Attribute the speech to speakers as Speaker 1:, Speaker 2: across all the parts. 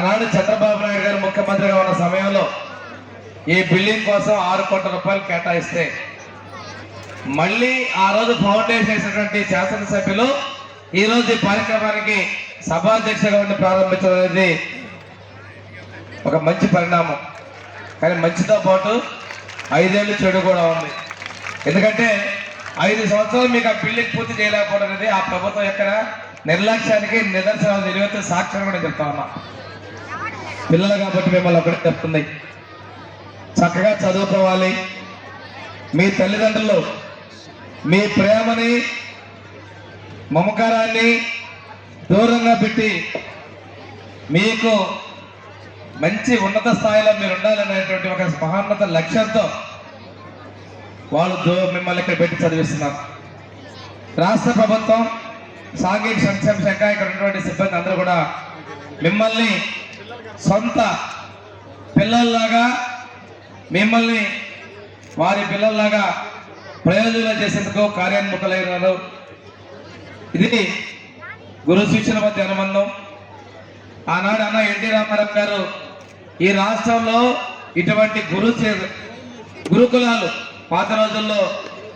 Speaker 1: ఆనాడు చంద్రబాబు నాయుడు గారు ముఖ్యమంత్రిగా ఉన్న సమయంలో ఈ బిల్డింగ్ కోసం ఆరు కోట్ల రూపాయలు కేటాయిస్తే మళ్ళీ ఆ రోజు ఫౌండేషన్ వేసినటువంటి శాసనసభ్యులు ఈ రోజు ఈ కార్యక్రమానికి సభాధ్యక్షగా ఉండి ప్రారంభించడం అనేది ఒక మంచి పరిణామం. కానీ మంచితో పాటు ఐదేళ్ళు చెడు కూడా ఉంది. ఎందుకంటే ఐదు సంవత్సరాలు మీకు ఆ బిల్డింగ్ పూర్తి చేయలేకపోవడం అనేది ఆ ప్రభుత్వం యొక్క నిర్లక్ష్యానికి నిదర్శనాలు నిలువెత్తు సాక్ష్యం కూడా చెప్తా ఉన్నా. పిల్లలు కాబట్టి మిమ్మల్ని ఒకటి చెప్తుంది. చక్కగా చదువుకోవాలి. మీ తల్లిదండ్రులు మీ ప్రేమని మమకారాన్ని దూరంగా పెట్టి మీకు మంచి ఉన్నత స్థాయిలో మీరు ఉండాలనేటువంటి ఒక మహాన్నత లక్ష్యంతో వాళ్ళు దో- మిమ్మల్ని ఇక్కడ పెట్టి చదివిస్తున్నారు. రాష్ట్ర ప్రభుత్వం సాంఘిక సంక్షేమ శాఖ ఇక్కడ ఉన్నటువంటి సిబ్బంది అందరూ కూడా మిమ్మల్ని సొంత పిల్లల్లాగా మిమ్మల్ని వారి పిల్లల్లాగా ప్రయోజనం చేసేందుకు కార్యోన్ముఖులైనారు. ఇది గురు శిక్షణ మధ్య అనుబంధం. ఆనాడు అన్న ఎన్టీ రామారావు గారు ఈ రాష్ట్రంలో ఇటువంటి గురు చే- గురుకులాలు పాత రోజుల్లో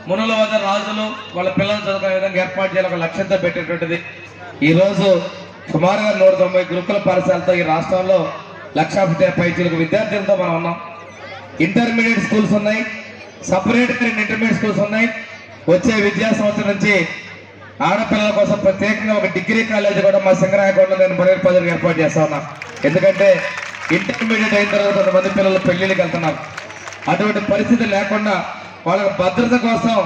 Speaker 1: మునుల వద్ద రాజులు వాళ్ళ పిల్లలు చదువుకునే విధంగా ఏర్పాటు చేయాలి ఒక లక్ష్యంతో పెట్టేటువంటిది. ఈ రోజు సుమారుగా నూట తొంభై గురుకుల పాఠశాలతో ఈ రాష్ట్రంలో లక్ష పైచీలకు విద్యార్థులతో మనం ఉన్నాం. ఇంటర్మీడియట్ స్కూల్స్ ఉన్నాయి. సపరేట్ రెండు ఇంటర్మీడియట్ స్కూల్స్ ఉన్నాయి. వచ్చే విద్యా సంవత్సరం నుంచి ఆడపిల్లల కోసం ప్రత్యేకంగా ఒక డిగ్రీ కాలేజ్ కూడా మా సింగరాయకుండా నేను మొదటి పదవికి ఏర్పాటు చేస్తా ఉన్నా. ఎందుకంటే ఇంటర్మీడియట్ అయిన తర్వాత కొంతమంది పిల్లలు పెళ్ళిళ్ళకి వెళ్తున్నారు. అటువంటి పరిస్థితి లేకుండా వాళ్ళ భద్రత కోసం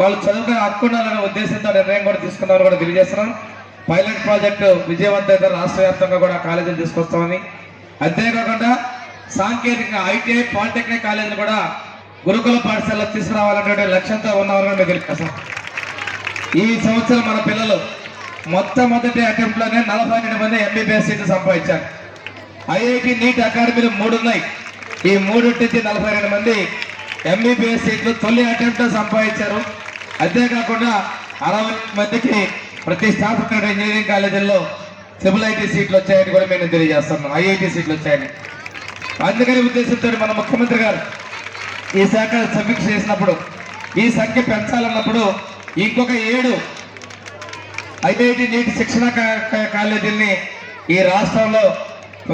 Speaker 1: వాళ్ళు చదువుకునే హక్కు ఉండాలనే ఉద్దేశంతో నిర్ణయం కూడా తీసుకున్నారు కూడా తెలియజేస్తున్నాను పైలట్ ప్రాజెక్టు విజయవంతంగా రాష్ట్ర వ్యాప్తంగా కూడా కాలేజీలు తీసుకొస్తామని. అంతేకాకుండా సాంకేతిక ఐటీఐ పాలిటెక్నిక్ కాలేజీలు కూడా గురుకుల పాఠశాలలో తీసుకురావాలనే లక్ష్యంతో ఉన్నవారు మీకు తెలుసు ఈ సంవత్సరం మన పిల్లలు మొట్టమొదటి అటెంప్ట్లోనే నలభై రెండు మంది ఎంబీబీఎస్ సీట్లు సంపాదించారు. ఐఐటి నీట్ అకాడమీలు మూడు ఉన్నాయి ఈ మూడింటికి నుంచి నలభై రెండు మంది ఎంబీబీఎస్ సీట్లు తొలి అటెంప్ట్ సంపాదించారు. అంతేకాకుండా అరవై మందికి ప్రతిష్టాత్మక ఇంజనీరింగ్ కాలేజీల్లో ట్రిపుల్ ఐటీ సీట్లు వచ్చాయని కూడా మేము తెలియజేస్తున్నాం. ఐఐటి సీట్లు వచ్చాయని. అందుకని ఉద్దేశంతో మన ముఖ్యమంత్రి గారు ఈ శాఖ సమీక్ష చేసినప్పుడు ఈ సంఖ్య పెంచాలన్నప్పుడు ఇంకొక ఏడు ఐఐటి నీటి శిక్షణ కాలేజీల్ని ఈ రాష్ట్రంలో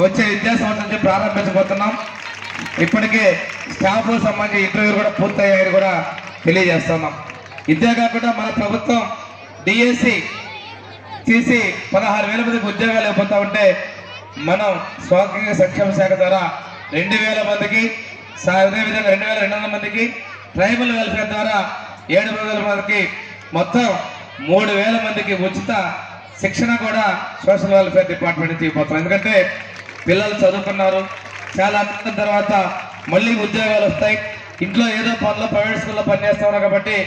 Speaker 1: వచ్చే విద్యా సంవత్సరం నుంచి ప్రారంభించబోతున్నాం. ఇప్పటికే స్టాఫ్కు సంబంధించి ఇంటర్వ్యూలు కూడా పూర్తయ్యాయని కూడా తెలియజేస్తున్నాం. ఇదే కాకుండా మన ప్రభుత్వం డిఎస్సి తీసి పదహారు వేల మందికి ఉద్యోగాలు ఇవ్వబోతా ఉంటే మనం స్వాతంత్ర సంక్షేమ శాఖ ద్వారా రెండు వేల మందికి అదేవిధంగా రెండు వేల రెండు వందల మందికి ట్రైబల్ వెల్ఫేర్ ద్వారా ఏడు వందల మందికి మొత్తం మూడు వేల మందికి ఉచిత శిక్షణ కూడా సోషల్ వెల్ఫేర్ డిపార్ట్మెంట్ నుంచి ఇవ్వబోతున్నాం. ఎందుకంటే పిల్లలు చదువుకున్నారు చాలా కాలం తర్వాత మళ్ళీ ఉద్యోగాలు వస్తాయి. ఇంట్లో ఏదో పనులు ప్రైవేట్ స్కూల్లో పనిచేస్తున్నారు కాబట్టి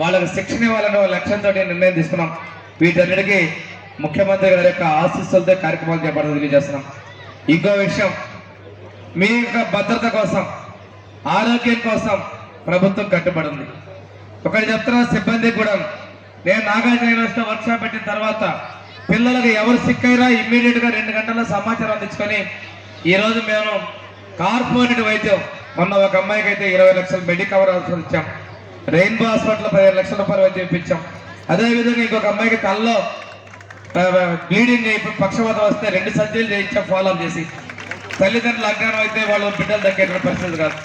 Speaker 1: వాళ్ళకి శిక్షణ ఇవ్వాలనే లక్ష్యంతో నిర్ణయం తీసుకున్నాం. వీటన్నిటికీ ముఖ్యమంత్రి గారి యొక్క ఆశీస్సులతో కార్యక్రమాలు చేపట్టడం తెలియజేస్తున్నాం. ఇంకో విషయం మీ యొక్క భద్రత కోసం ఆరోగ్యం కోసం ప్రభుత్వం కట్టుబడింది. ఒకటి చెప్తున్నా సిబ్బంది కూడా నేను నాగార్జున యూనివర్సిటీ వర్క్షాప్ పెట్టిన తర్వాత పిల్లలకు ఎవరు సిక్ అయినా రెండు గంటల్లో సమాచారం అందించుకొని ఈరోజు మేము కార్పొరేట్ వైద్యం. మొన్న ఒక అమ్మాయికి అయితే ఇరవై లక్షల మెడికవర్ అవసరం ఇచ్చాం. రెయిన్బో హాస్పిటల్ పదిహేను లక్షల రూపాయలు వచ్చి ఇప్పించాం. అదేవిధంగా ఇంకొక అమ్మాయికి కళ్ళలో బ్లీడింగ్ అయిపోయి పక్షవాతం వస్తే రెండు సర్జరీలు చేయించాం ఫాలో అప్ చేసి. తల్లిదండ్రులు అజ్ఞానం అయితే వాళ్ళు బిడ్డలు దక్కేటువంటి పరిస్థితి కాదు.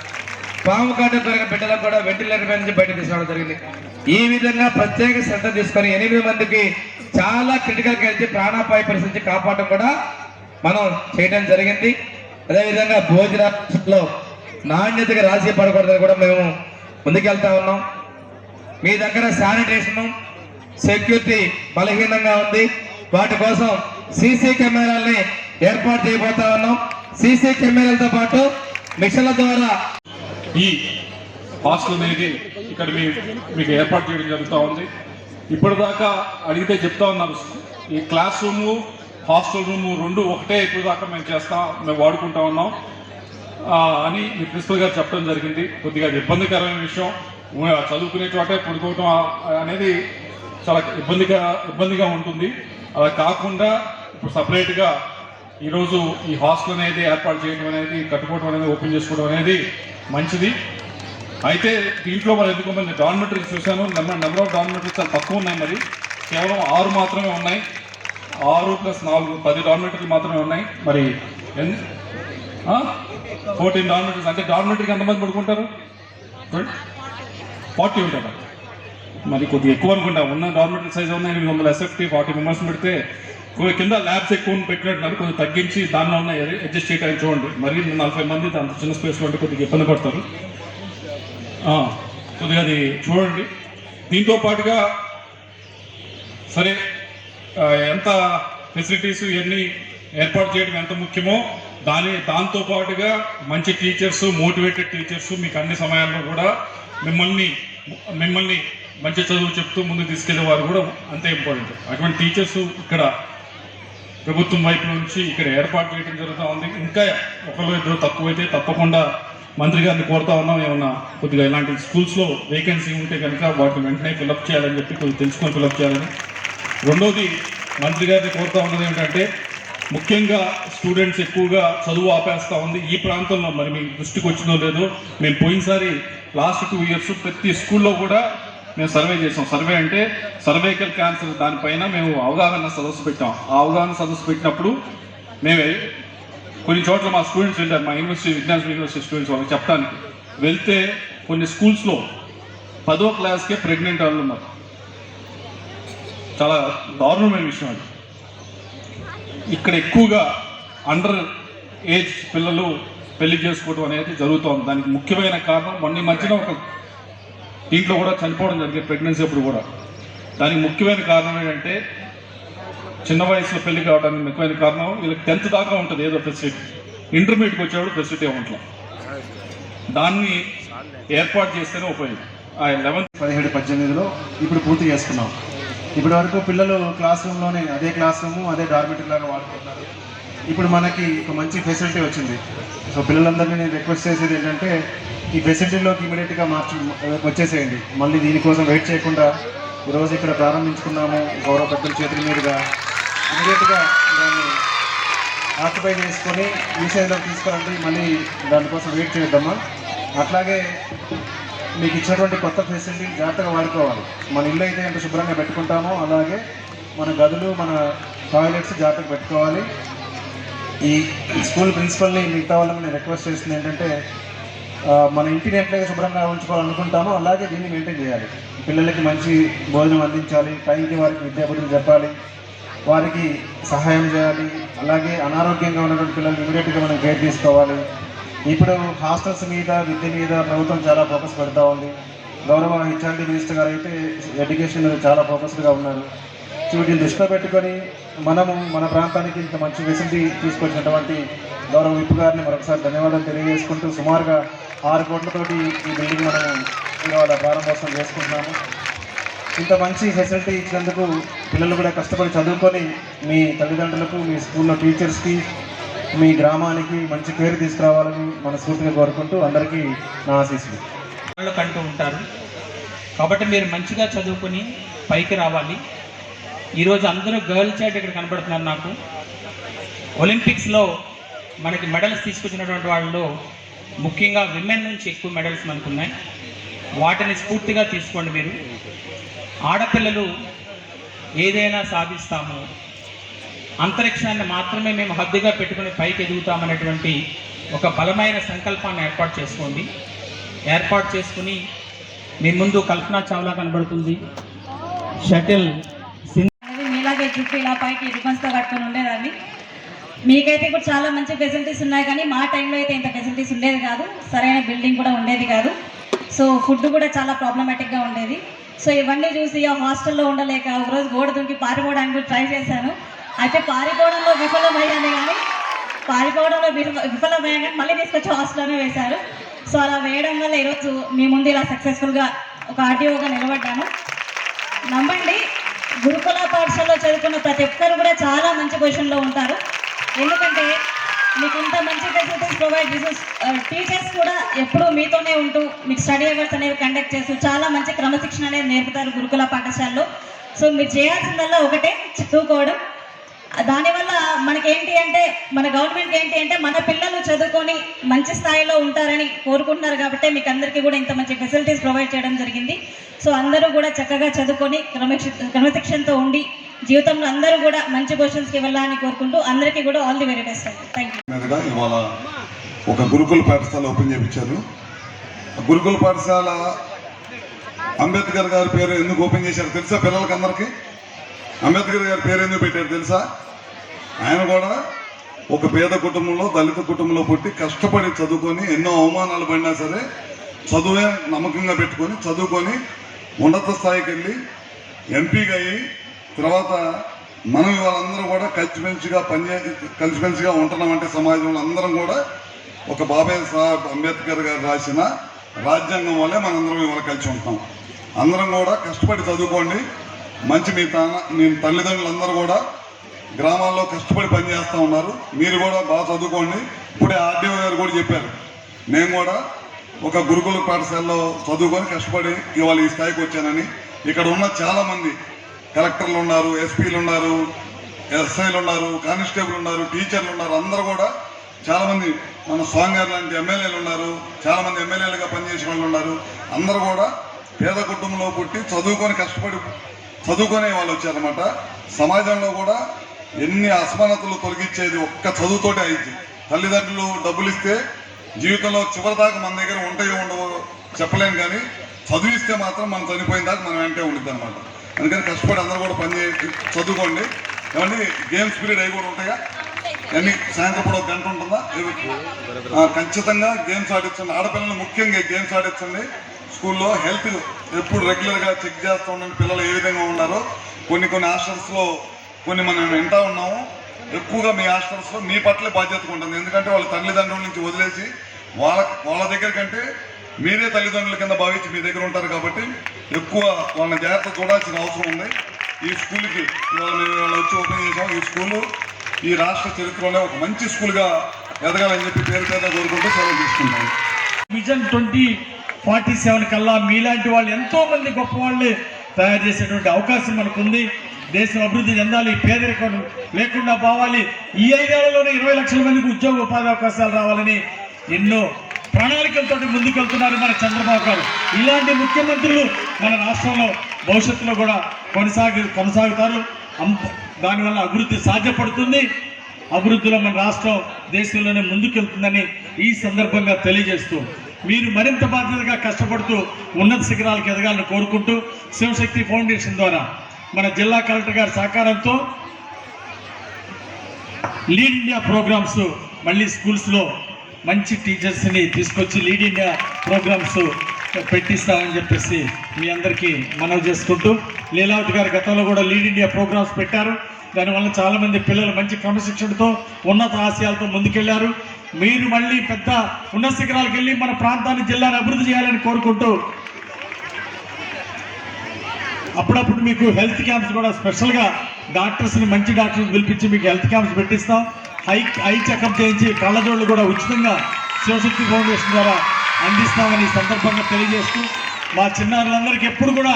Speaker 1: పాము కాటు దొరికిన బిడ్డలకు కూడా వెంటిలేటర్ మీద నుంచి బయట తీసుకోవడం జరిగింది. ఈ విధంగా ప్రత్యేక శ్రద్ధ తీసుకొని ఎనిమిది మందికి చాలా క్రిటికల్ కలిసి ప్రాణాపాయ పరిస్థితి నుంచి కాపాడడం కూడా మనం చేయడం జరిగింది. అదేవిధంగా భోజనాల్లో నాణ్యతగా రాజీ పడకూడదని కూడా మేము ముందుకెళ్తా ఉన్నాం. మీ దగ్గర శానిటేషన్ సెక్యూరిటీ బలహీనంగా ఉంది. వాటి కోసం సీసీ కెమెరాల్ని ఏర్పాటు చేయబోతా ఉన్నాం. సీసీ కెమెరాలతో పాటు మిషన్ల ద్వారా
Speaker 2: ఈ హాస్టల్ అనేది ఇక్కడ మీ మీకు ఏర్పాటు చేయడం జరుగుతూ ఉంది. ఇప్పటిదాకా అడిగితే చెప్తా ఉన్నారు. ఈ క్లాస్ రూము హాస్టల్ రూము రెండు ఒకటే ఇప్పటిదాకా మేము చేస్తాం మేము వాడుకుంటా ఉన్నాం. అని మీ ప్రిన్సిపల్ గారు చెప్పడం జరిగింది. కొద్దిగా అది ఇబ్బందికరమైన విషయం. చదువుకునే చోటే పడుకోవటం అనేది చాలా ఇబ్బందిగా ఇబ్బందిగా ఉంటుంది. అలా కాకుండా ఇప్పుడు సపరేట్గా ఈరోజు ఈ హాస్టల్ అనేది ఏర్పాటు చేయడం అనేది కట్టుకోవడం అనేది ఓపెన్ చేసుకోవడం అనేది మంచిది. అయితే దీంట్లో మరి ఎందుకు నేను డార్మెటరీస్ చూశాను. నెంబర్ నెంబర్ ఆఫ్ డార్మెటరీస్ చాలా తక్కువ ఉన్నాయి మరి. కేవలం ఆరు మాత్రమే ఉన్నాయి. ఆరు ప్లస్ నాలుగు పది డార్మెటరీలు మాత్రమే ఉన్నాయి. మరి ఫోర్టీన్ డార్మెటరీస్ అంటే డార్మెటరీకి ఎంతమంది పడుకుంటారు? Hmm? ఫార్టీ ఉంటారు? మరి కొద్దిగా ఎక్కువ అనుకుంటా. ఉన్న డార్మెటరీ సైజ్ ఉన్న ఎనిమిది వందల ఎస్ఎఫ్టీ ఫార్టీ మెంబర్స్ పెడితే కింద ల్యాబ్స్ ఎక్కువ పెట్టినట్టున్నారు. కొంచెం తగ్గించి దానిలో ఉన్న అడ్జస్ట్ చేయడానికి చూడండి. మరి నలభై మంది అంత చిన్న స్పేస్లో ఉంటే కొద్దిగా ఇబ్బంది పడతారు. కొద్దిగా అది చూడండి. దీంతో పాటుగా సరే ఎంత ఫెసిలిటీస్ ఇవన్నీ ఏర్పాటు చేయడం ఎంత ముఖ్యమో దాని దాంతో పాటుగా మంచి టీచర్స్ మోటివేటెడ్ టీచర్స్ మీకు అన్ని సమయాల్లో కూడా మిమ్మల్ని మిమ్మల్ని మంచి చదువు చెప్తూ ముందుకు తీసుకెళ్ళే వారు కూడా అంతే ఇంపార్టెంట్ అటువంటి టీచర్స్ ఇక్కడ ప్రభుత్వం వైపు నుంచి ఇక్కడ ఏర్పాటు చేయడం జరుగుతూ ఉంది. ఇంకా ఒకరు ఇద్దరు తక్కువైతే తప్పకుండా మంత్రి గారిని కోరుతా ఉన్నాం. ఏమన్నా కొద్దిగా ఇలాంటి స్కూల్స్లో వేకెన్సీ ఉంటే కనుక వాటిని వెంటనే ఫిలప్ చేయాలని చెప్పి కొద్దిగా తెలుసుకొని ఫిలప్ చేయాలని. రెండోది మంత్రి గారిని కోరుతా ఉన్నది ఏంటంటే ముఖ్యంగా స్టూడెంట్స్ ఎక్కువగా చదువు ఆపేస్తా ఉంది. ఈ ప్రాంతంలో మరి మీ దృష్టికి వచ్చిందో లేదో మేము పోయినసారి లాస్ట్ టూ ఇయర్స్ ప్రతి స్కూల్లో కూడా మేము సర్వే చేసాం సర్వే అంటే సర్వైకల్ క్యాన్సర్ దానిపైన మేము అవగాహన సదస్సు పెట్టాం. ఆ అవగాహన సదస్సు పెట్టినప్పుడు మేము కొన్ని చోట్ల మా స్టూడెంట్స్ వెళ్ళారు మా యూనివర్సిటీ విజ్ఞాన యూనివర్సిటీ స్టూడెంట్స్ వాళ్ళకి చెప్పడానికి వెళ్తే కొన్ని స్కూల్స్లో పదో క్లాస్కే ప్రెగ్నెంట్ వాళ్ళు ఉన్నారు. చాలా దారుణమైన విషయం అది. ఇక్కడ ఎక్కువగా అండర్ ఏజ్ పిల్లలు పెళ్ళి చేసుకోవడం అనేది జరుగుతోంది. దానికి ముఖ్యమైన కారణం మొన్న మధ్యన ఒక దీంట్లో కూడా చనిపోవడం జరిగింది ప్రెగ్నెన్సీ అప్పుడు కూడా. దానికి ముఖ్యమైన కారణం ఏంటంటే చిన్న వయసులో పెళ్ళి కావడానికి ముఖ్యమైన కారణం వీళ్ళకి టెన్త్ దాకా ఉంటుంది ఏదో ఫెసిలిటీ ఇంటర్మీడియట్కి వచ్చేవాడు ఫెసిలిటీ ఉంటుంది దాన్ని ఏర్పాటు చేస్తేనే ఉపయోగం. ఆ లెవెన్త్
Speaker 3: పదిహేడు పద్దెనిమిదిలో ఇప్పుడు పూర్తి చేసుకున్నాం. ఇప్పటి వరకు పిల్లలు క్లాస్ రూమ్లోనే అదే క్లాస్ రూము అదే డార్మెటరీ లాగా వాడుకుంటున్నారు. ఇప్పుడు మనకి ఒక మంచి ఫెసిలిటీ వచ్చింది. సో పిల్లలందరినీ నేను రిక్వెస్ట్ చేసేది ఏంటంటే ఈ ఫెసిలిటీలోకి ఇమీడియట్గా మార్చి వచ్చేసేయండి. మళ్ళీ దీనికోసం వెయిట్ చేయకుండా ఈరోజు ఇక్కడ ప్రారంభించుకున్నాము గౌరవ పెద్దల చేతుల మీదుగా. ఇమీడియట్గా దాన్ని ఆక్యుపై చేసుకొని విషయంలో తీసుకురండి. మళ్ళీ దానికోసం వెయిట్ చేద్దామా? అట్లాగే మీకు ఇచ్చినటువంటి కొత్త ఫెసిలిటీ జాగ్రత్తగా వాడుకోవాలి. మన ఇల్లు అయితే ఎంత శుభ్రంగా పెట్టుకుంటామో అలాగే మన గదులు మన టాయిలెట్స్ జాగ్రత్తగా పెట్టుకోవాలి. ఈ స్కూల్ ప్రిన్సిపల్ని మిగతా వాళ్ళని నేను రిక్వెస్ట్ చేస్తుంది ఏంటంటే మన ఇంటిని ఎట్లయితే శుభ్రంగా ఉంచుకోవాలనుకుంటామో అలాగే దీన్ని మెయింటైన్ చేయాలి. పిల్లలకి మంచి భోజనం అందించాలి టైంకి వారికి విద్యాబుద్ధులు చెప్పాలి వారికి సహాయం చేయాలి అలాగే అనారోగ్యంగా ఉన్నటువంటి పిల్లలు ఇమీడియట్గా మనం కేర్ తీసుకోవాలి ఇప్పుడు హాస్టల్స్ మీద విద్య మీద ప్రభుత్వం చాలా ఫోకస్ పెడతా ఉంది. గౌరవ హెచ్ఆర్డి మినిస్టర్ గారు అయితే ఎడ్యుకేషన్ చాలా ఫోకస్డ్గా ఉన్నారు. సో వీటిని దృష్టిలో పెట్టుకొని మనము మన ప్రాంతానికి ఇంత మంచి ఫెసిలిటీ తీసుకొచ్చినటువంటి గౌరవ విప్పు గారిని మరొకసారి ధన్యవాదాలు తెలియజేసుకుంటూ సుమారుగా ఆరు కోట్లతోటి ఈ బిల్డింగ్ మనం ఇవాళ ప్రారంభోత్సవం చేసుకుంటున్నాము. ఇంత మంచి ఫెసిలిటీ ఇచ్చినందుకు పిల్లలు కూడా కష్టపడి చదువుకొని మీ తల్లిదండ్రులకు మీ స్కూల్లో టీచర్స్కి మీ గ్రామానికి మంచి పేరు తీసుకురావాలని మనస్ఫూర్తిగా కోరుకుంటూ అందరికీ నా ఆశీస్సులు.
Speaker 4: వాళ్ళు కంటూ ఉంటారు. కాబట్టి మీరు మంచిగా చదువుకుని పైకి రావాలి. ఈరోజు అందరూ గర్ల్ చైల్డ్ ఇక్కడ కనబడుతున్నారు నాకు. ఒలింపిక్స్లో మనకి మెడల్స్ తీసుకొచ్చినటువంటి వాళ్ళలో ముఖ్యంగా విమెన్ నుంచి ఎక్కువ మెడల్స్ మనకు ఉన్నాయి వాటిని స్ఫూర్తిగా తీసుకోండి మీరు. ఆడపిల్లలు ఏదైనా సాధిస్తాము. అంతరిక్షాన్ని మాత్రమే మేము హద్దుగా పెట్టుకుని పైకి ఎదుగుతామనేటువంటి ఒక బలమైన సంకల్పాన్ని ఏర్పాటు చేసుకోండి. ఏర్పాటు చేసుకుని మీ ముందు కల్పనా చావ్లా కనబడుతుంది. షటిల్
Speaker 5: అనేది మీలాగే చుట్టూ ఇలా పైకి రిబన్స్తో కట్టుకుని ఉండేదాన్ని.
Speaker 6: మీకైతే ఇప్పుడు చాలా మంచి ఫెసిలిటీస్ ఉన్నాయి కానీ మా టైంలో అయితే ఇంత ఫెసిలిటీస్ ఉండేది కాదు. సరైన బిల్డింగ్ కూడా ఉండేది కాదు. సో ఫుడ్ కూడా చాలా ప్రాబ్లమాటిక్గా ఉండేది. సో ఇవన్నీ చూసి ఆ హాస్టల్లో ఉండలేక ఒకరోజు గోడ దుంకి పారిపోవడానికి కూడా ట్రై చేశాను. అయితే పారిపోవడంలో విఫలమయ్యాను కానీ పారిపోవడంలో విఫ- విఫలమయ్యాను కానీ మళ్ళీ తీసుకొచ్చి హాస్టల్లోనే వేశారు. సో అలా వేయడం వల్ల ఈరోజు మీ ముందు ఇలా సక్సెస్ఫుల్గా ఒక ఆర్టీఓగా నిలబడ్డాను. నమ్మండి గురుకుల పాఠశాలలో చదువుకున్న ప్రతి ఒక్కరు కూడా చాలా మంచి పొజిషన్లో ఉంటారు. ఎందుకంటే మీకు ఇంత మంచి ఫెసిలిటీస్ ప్రొవైడ్ చేస్తూ టీచర్స్ కూడా ఎప్పుడూ మీతోనే ఉంటూ మీకు స్టడీ అవర్స్ అనేవి కండక్ట్ చేస్తూ చాలా మంచి క్రమశిక్షణ అనేది నేర్పుతారు గురుకుల పాఠశాలలో. సో మీరు చేయాల్సిందల్లా ఒకటే చదువుకోవడం దానివల్ల మనకేంటి అంటే మన గవర్నమెంట్ ఏంటి అంటే మన పిల్లలు చదువుకొని మంచి స్థాయిలో ఉంటారని కోరుకుంటున్నారు కాబట్టి మీకు అందరికీ కూడా ఇంత మంచి ఫెసిలిటీస్ ప్రొవైడ్ చేయడం జరిగింది. సో అందరూ కూడా చక్కగా చదువుకొని క్రమశి క్రమశిక్షణతో ఉండి జీవితంలో అందరూ కూడా మంచి పొజిషన్స్కి వెళ్ళాలని కోరుకుంటూ అందరికీ కూడా all the very best thank you
Speaker 7: ఒక గురుకుల పాఠశాల ఓపెన్ చేయించారు గురుకుల పాఠశాల అంబేద్కర్ గారి పేరు ఎందుకు ఓపెన్ చేశారు తెలుసా పిల్లలకి అందరికీ అంబేద్కర్ గారి పేరు ఎందుకు పెట్టారు తెలుసా? ఆయన కూడా ఒక పేద కుటుంబంలో దళిత కుటుంబంలో పుట్టి కష్టపడి చదువుకొని ఎన్నో అవమానాలు పడినా సరే చదువే నమ్మకంగా పెట్టుకొని చదువుకొని ఉన్నత స్థాయికి వెళ్ళి ఎంపీగా అయ్యి తర్వాత మనం వాళ్ళందరూ కూడా కలిసిమెలిసిగా పనిచే కలిసిమెలిసిగా ఉంటున్నామంటే సమాజంలో అందరం కూడా ఒక బాబాయ్ సాహెబ్ అంబేద్కర్ గారు రాసిన రాజ్యాంగం వల్లే మనందరం ఇవాళ కలిసి ఉంటాం అందరం కూడా కష్టపడి చదువుకోండి. మంచి మీ తాన మీ తల్లిదండ్రులందరూ కూడా గ్రామాల్లో కష్టపడి పనిచేస్తూ ఉన్నారు. మీరు కూడా బాగా చదువుకోండి. ఇప్పుడే ఆర్డీఓ గారు కూడా చెప్పారు. నేను కూడా ఒక గురుకుల పాఠశాలలో చదువుకొని కష్టపడి ఇవాళ ఈ స్థాయికి వచ్చానని. ఇక్కడ ఉన్న చాలామంది కలెక్టర్లు ఉన్నారు ఎస్పీలు ఉన్నారు ఎస్ఐలు ఉన్నారు కానిస్టేబుల్ ఉన్నారు టీచర్లు ఉన్నారు. అందరూ కూడా చాలామంది మన స్వామి గారు లాంటి ఎమ్మెల్యేలు ఉన్నారు. చాలామంది ఎమ్మెల్యేలుగా పనిచేసిన వాళ్ళు ఉన్నారు. అందరూ కూడా పేద కుటుంబంలో పుట్టి చదువుకొని కష్టపడి చదువుకునే వాళ్ళు వచ్చారన్నమాట. సమాజంలో కూడా ఎన్ని అసమానతలు తొలగించేది ఒక్క చదువుతోటే అయింది. తల్లిదండ్రులు డబ్బులు ఇస్తే జీవితంలో చివరి దాకా మన దగ్గర ఉంటాయో ఉండవో చెప్పలేము కానీ చదివిస్తే మాత్రం మనం చనిపోయిన దాకా మనం వెంటే ఉంటుంది అనమాట అందుకని కష్టపడి అందరూ కూడా పని చేసి చదువుకోండి. ఏమండి గేమ్స్ పీరియడ్ అవి కూడా ఉంటాయా? అన్ని సాయంత్రం ఒక గంట ఉంటుందా? ఖచ్చితంగా గేమ్స్ ఆడించండి. ఆడపిల్లలు ముఖ్యంగా గేమ్స్ ఆడించండి. స్కూల్లో హెల్త్ ఎప్పుడు రెగ్యులర్గా చెక్ చేస్తూ ఉండండి పిల్లలు ఏ విధంగా ఉన్నారో. కొన్ని కొన్ని హాస్టల్స్లో కొన్ని మనం వింటా ఉన్నాము. ఎక్కువగా మీ హాస్టల్స్లో మీ పట్ల బాధ్యత ఉంటుంది. ఎందుకంటే వాళ్ళ తల్లిదండ్రుల నుంచి వదిలేసి వాళ్ళ వాళ్ళ దగ్గర కంటే మీరే తల్లిదండ్రుల కింద భావించి మీ దగ్గర ఉంటారు కాబట్టి ఎక్కువ వాళ్ళని జాగ్రత్త చూడాల్సిన అవసరం ఉంది. ఈ స్కూల్కి ఇవాళ మేము ఇవాళ వచ్చి ఓపెన్ చేసాం ఈ స్కూలు ఈ రాష్ట్ర చరిత్రలోనే ఒక మంచి స్కూల్గా ఎదగాలని చెప్పి పేరు పేద కోరుకుంటూ సెలవు తీసుకుంటాం
Speaker 8: విజన్ ట్వంటీ ఫార్టీ సెవెన్ కల్లా మీలాంటి వాళ్ళు ఎంతో మంది గొప్ప వాళ్ళు తయారు చేసేటువంటి అవకాశం మనకుంది. దేశం అభివృద్ధి చెందాలి పేదరికం లేకుండా పోవాలి. ఈ ఐదేళ్ళలోనే ఇరవై లక్షల మందికి ఉద్యోగ ఉపాధి అవకాశాలు రావాలని ఎన్నో ప్రణాళికలతో ముందుకెళ్తున్నారు మన చంద్రబాబు గారు. ఇలాంటి ముఖ్యమంత్రులు మన రాష్ట్రంలో భవిష్యత్తులో కూడా కొనసాగి కొనసాగుతారు. దానివల్ల అభివృద్ధి సాధ్యపడుతుంది. అభివృద్ధిలో మన రాష్ట్రం దేశంలోనే ముందుకెళ్తుందని ఈ సందర్భంగా తెలియజేస్తూ మీరు మరింత బాధ్యతగా కష్టపడుతూ ఉన్నత శిఖరాలకు ఎదగాలని కోరుకుంటూ శివశక్తి ఫౌండేషన్ ద్వారా మన జిల్లా కలెక్టర్ గారి సహకారంతో లీడ్ ఇండియా ప్రోగ్రామ్స్ మళ్ళీ స్కూల్స్లో మంచి టీచర్స్ని తీసుకొచ్చి లీడ్ ఇండియా ప్రోగ్రామ్స్ పెట్టిస్తామని చెప్పేసి మీ అందరికీ మనవి చేసుకుంటూ లీలావతి గారు గతంలో కూడా లీడ్ ఇండియా ప్రోగ్రామ్స్ పెట్టారు. దానివల్ల చాలామంది పిల్లలు మంచి క్రమశిక్షణతో ఉన్నత ఆశయాలతో ముందుకెళ్ళారు. మీరు మళ్ళీ పెద్ద ఉన్నత శిఖరాలకు వెళ్ళి మన ప్రాంతాన్ని జిల్లాను అభివృద్ధి చేయాలని కోరుకుంటూ అప్పుడప్పుడు మీకు హెల్త్ క్యాంప్స్ కూడా స్పెషల్గా డాక్టర్స్ని మంచి డాక్టర్స్ పిలిపించి మీకు హెల్త్ క్యాంప్స్ పెట్టిస్తాం. హై ఐ చెకప్ చేయించి కళ్ళజోళ్ళు కూడా ఉచితంగా శివశక్తి ఫౌండేషన్ ద్వారా అందిస్తామని ఈ సందర్భంగా తెలియజేస్తూ మా చిన్నారులందరికీ ఎప్పుడు కూడా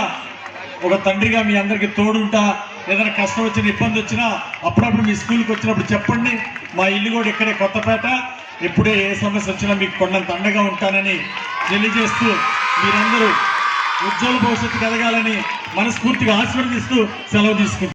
Speaker 8: ఒక తండ్రిగా మీ అందరికీ తోడుంటా ఏదైనా కష్టం వచ్చిన ఇబ్బంది వచ్చినా అప్పుడప్పుడు మీ స్కూల్కి వచ్చినప్పుడు చెప్పండి. మా ఇల్లు కూడా ఇక్కడే కొత్తపేట. ఎప్పుడే ఏ సమస్య వచ్చినా మీకు కొండంత అండగా ఉంటానని తెలియజేస్తూ మీరందరూ ఉజ్వల భవిష్యత్తు కలగాలని మనస్ఫూర్తిగా ఆశీర్వదిస్తూ సెలవు తీసుకుంటాం